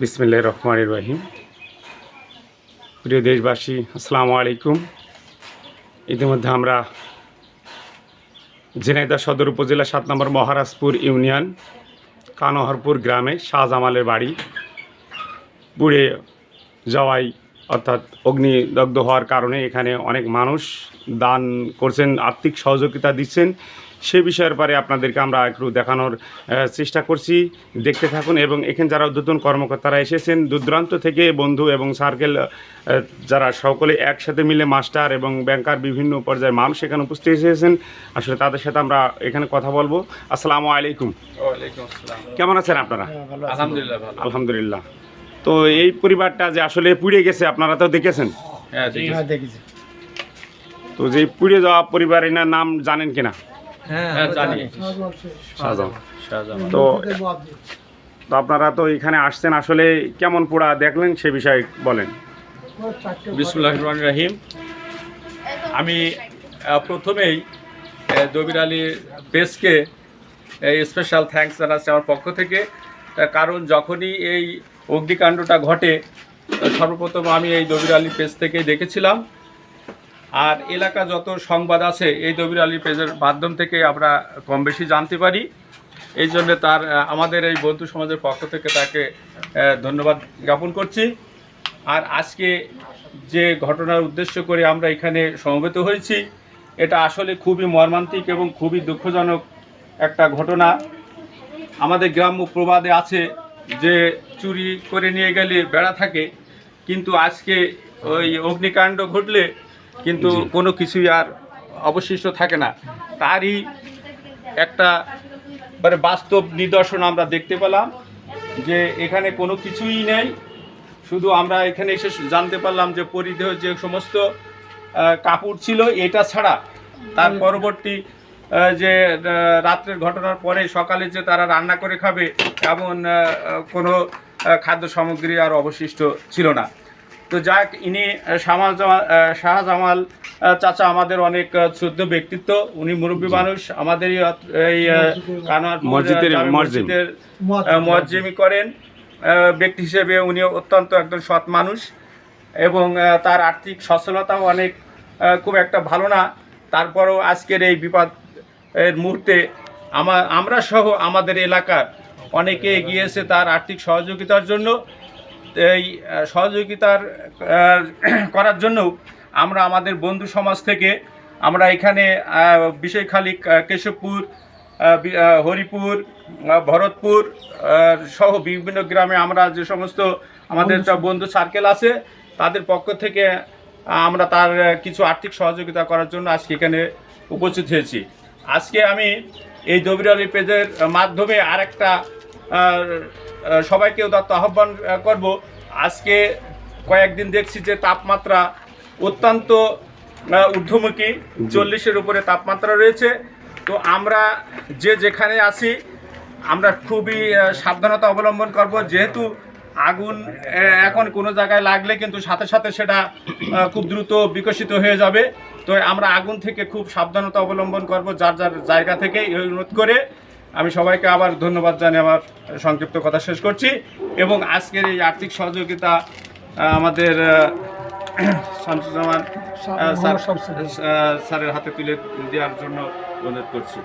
বিসমিল্লাহ রহমান রহিম। প্রিয় দেশবাসী, আসসালামু আলাইকুম। ইতিমধ্যে আমরা ঝিনাইদহ সদর উপজেলা সাত নম্বর মহারাজপুর ইউনিয়ন, কানোহরপুর গ্রামে শাহজামালের বাড়ি। পুড়ে যাওয়াই অর্থাৎ অগ্নিদগ্ধ হওয়ার কারণে এখানে অনেক মানুষ দান করছেন, আর্থিক সহযোগিতা দিচ্ছেন। সে বিষয়ের পরে আপনাদেরকে আমরা একটু দেখানোর চেষ্টা করছি। দেখতে থাকুন এবং এখানে যারা উদ্বোধন কর্মকর্তারা এসেছেন দূরদূরান্ত থেকে বন্ধু এবং সার্কেল যারা সকলে একসাথে মিলে মাস্টার এবং ব্যাংকার বিভিন্ন পর্যায়ের মানুষ এখানে উপস্থিত এসেছেন আসলে তাদের সাথে আমরা এখানে কথা বলব। আসসালামু আলাইকুম। কেমন আছেন আপনারা? আলহামদুলিল্লাহ আলহামদুলিল্লাহ। তো এই পরিবারটা যে আসলে পুড়ে গেছে আপনারা তো দেখেছেন? হ্যাঁ দেখেছি। দেখেছি। তো যে পুড়ে যাওয়া পরিবারের না নাম জানেন কিনা? হ্যাঁ তো তো আপনারা তো এখানে আসছেন আসলে কেমন পোড়া দেখলেন সে বিষয়ে বলেন। বিসমুল্লাহ রহমান রাহিম। আমি প্রথমেই দবির আলী প্রেসকে স্পেশাল থ্যাঙ্কস জানাচ্ছি আমার পক্ষ থেকে। কারণ যখনই এই অগ্নিকাণ্ডটা ঘটে সর্বপ্রথম আমি এই দবির আলী পেজ থেকেই দেখেছিলাম। আর এলাকা যত সংবাদ আছে, এই দবির আলী পেজের মাধ্যম থেকে আমরা কম বেশি জানতে পারি। এই জন্য তার আমাদের এই বন্ধু সমাজের পক্ষ থেকে তাকে ধন্যবাদ জ্ঞাপন করছি। আর আজকে যে ঘটনার উদ্দেশ্য করে আমরা এখানে সমবেত হয়েছি, এটা আসলে খুবই মর্মান্তিক এবং খুবই দুঃখজনক একটা ঘটনা। আমাদের গ্রাম্য প্রবাদে আছে যে, চুরি করে নিয়ে গেলে বেড়া থাকে, কিন্তু আজকে ওই অগ্নিকাণ্ড ঘটলে কিন্তু কোনো কিছুই আর অবশিষ্ট থাকে না। তারই একটা মানে বাস্তব নিদর্শন আমরা দেখতে পেলাম যে এখানে কোনো কিছুই নেই। শুধু আমরা এখানে এসে জানতে পারলাম যে পরিধেয় যে সমস্ত কাপড় ছিল এটা ছাড়া তার পরবর্তী যে রাত্রের ঘটনার পরে সকালে যে তারা রান্না করে খাবে এমন কোনো খাদ্য সামগ্রী আর অবশিষ্ট ছিল না। তো যাক ইনি শামাল জামাল শাহজামাল চাচা আমাদের অনেক শ্রদ্ধ ব্যক্তিত্ব। উনি মুরব্বী মানুষ। আমাদের এই আহ, মসজিদের মসজিদের মজ্জেমি করেন। ব্যক্তি হিসেবে উনি অত্যন্ত একজন সৎ মানুষ এবং তার আর্থিক সচ্ছলতাও অনেক খুব একটা ভালো না। তারপরেও আজকের এই বিপদ এর মুহূর্তে আমরা সহ আমাদের এলাকার অনেকে এগিয়েছে তার আর্থিক সহযোগিতার জন্য এই সহযোগিতার করার জন্য আমরা আমাদের বন্ধু সমাজ থেকে আমরা এখানে বিষয়খালী কেশবপুর হরিপুর ভরতপুর সহ বিভিন্ন গ্রামে আমরা যে সমস্ত আমাদের যা বন্ধু সার্কেল আছে তাদের পক্ষ থেকে আমরা তার কিছু আর্থিক সহযোগিতা করার জন্য আজকে এখানে উপস্থিত হয়েছি। আজকে আমি এই দবির আলী পেজের মাধ্যমে আরেকটা সবাইকে উদাত্ত আহ্বান আহ, করব। আজকে কয়েকদিন দেখছি যে তাপমাত্রা অত্যন্ত ঊর্ধ্বমুখী চল্লিশের উপরে তাপমাত্রা রয়েছে। তো আমরা যে যেখানে আছি আমরা খুবই সাবধানতা অবলম্বন করব। যেহেতু আগুন এখন কোনো জায়গায় লাগলে কিন্তু সাথে সাথে সেটা খুব দ্রুত বিকশিত হয়ে যাবে। তো আমরা আগুন থেকে খুব সাবধানতা অবলম্বন করব যার যার জায়গা থেকে এই অনুরোধ করে। আমি সবাইকে আবার ধন্যবাদ জানিয়ে আমার সংক্ষিপ্ত কথা শেষ করছি এবং আজকের এই আর্থিক সহযোগিতা আমাদের শামসুজ্জামান স্যারের হাতে তুলে দেওয়ার জন্য অনুরোধ করছি।